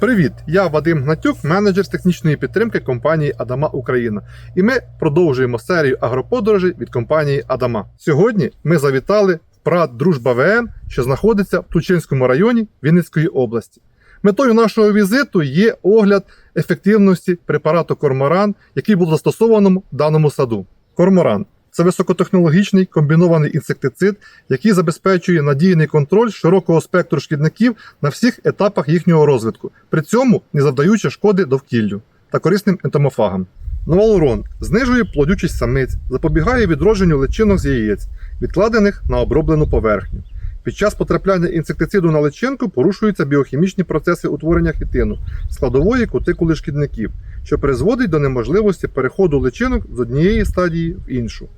Привіт! Я Вадим Гнатюк, менеджер з технічної підтримки компанії Адама Україна. І ми продовжуємо серію агроподорожей від компанії Адама. Сьогодні ми завітали в ПРАТ Дружба ВМ, що знаходиться в Тульчинському районі Вінницької області. Метою нашого візиту є огляд ефективності препарату Корморан, який був застосованим в даному саду. Корморан це високотехнологічний комбінований інсектицид, який забезпечує надійний контроль широкого спектру шкідників на всіх етапах їхнього розвитку, при цьому не завдаючи шкоди довкіллю та корисним ентомофагам. Новалурон знижує плодючість самиць, запобігає відродженню личинок з яєць, відкладених на оброблену поверхню. Під час потрапляння інсектициду на личинку порушуються біохімічні процеси утворення хітину, складової кутикули шкідників, що призводить до неможливості переходу личинок з однієї стадії в іншу.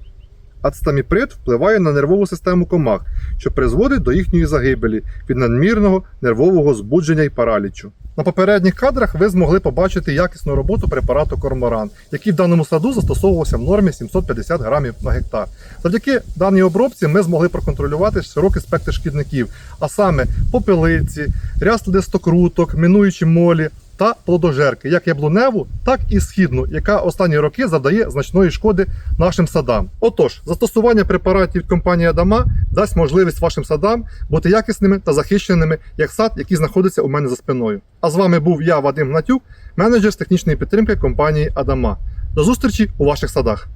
Ацтаміприд впливає на нервову систему комах, що призводить до їхньої загибелі від надмірного нервового збудження і паралічу. На попередніх кадрах ви змогли побачити якісну роботу препарату Корморан, який в даному саду застосовувався в нормі 750 грамів на гектар. Завдяки даній обробці ми змогли проконтролювати широкий спектр шкідників, а саме попелиці, ряст листокруток, минуючі молі та плодожерки, як яблуневу, так і східну, яка останні роки завдає значної шкоди нашим садам. Отож, застосування препаратів компанії Адама дасть можливість вашим садам бути якісними та захищеними, як сад, який знаходиться у мене за спиною. А з вами був я, Вадим Гнатюк, менеджер з технічної підтримки компанії Адама. До зустрічі у ваших садах.